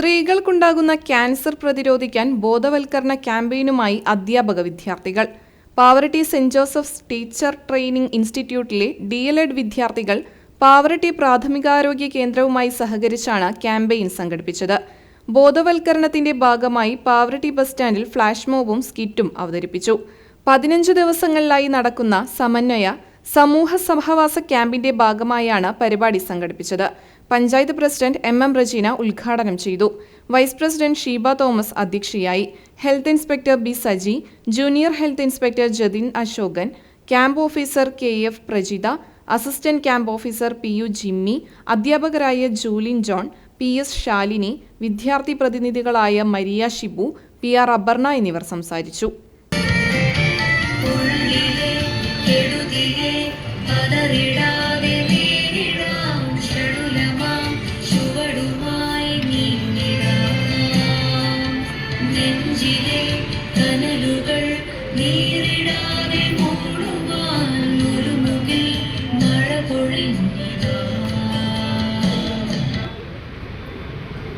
സ്ത്രീകൾക്കുണ്ടാകുന്ന cancer പ്രതിരോധിക്കാൻ ബോധവൽക്കരണ ക്യാമ്പയിനുമായി അധ്യാപക വിദ്യാർത്ഥികൾ. Pavaratty saint Joseph's teacher training ഇൻസ്റ്റിറ്റ്യൂട്ടിലെ ഡി എൽ എഡ് വിദ്യാർത്ഥികൾ പാവറട്ടി പ്രാഥമികാരോഗ്യ കേന്ദ്രവുമായി സഹകരിച്ചാണ് ക്യാമ്പയിൻ സംഘടിപ്പിച്ചത്. ബോധവൽക്കരണത്തിന്റെ ഭാഗമായി പാവറട്ടി ബസ് സ്റ്റാൻഡിൽ ഫ്ലാഷ് മോബും സ്കിറ്റും അവതരിപ്പിച്ചു. പതിനഞ്ച് ദിവസങ്ങളിലായി നടക്കുന്ന സമന്വയ സമൂഹ സഹവാസ ക്യാമ്പിന്റെ ഭാഗമായാണ് പരിപാടി സംഘടിപ്പിച്ചത്. Panchayat president M M Rajeena ഉദ്ഘാടനം ചെയ്തു. വൈസ് പ്രസിഡന്റ് ഷീബ തോമസ് അധ്യക്ഷയായി. Health inspector B Saji junior health inspector Jathin Ashokan camp officer K F Prajitha assistant camp officer P U Jimmy അധ്യാപകരായ ജൂലിൻ ജോൺ പി എസ് ശാലിനി വിദ്യാർത്ഥി പ്രതിനിധികളായ മരിയ ഷിബു പി ആർ അബർണ എന്നിവർ സംസാരിച്ചു. പതറിട Jesus.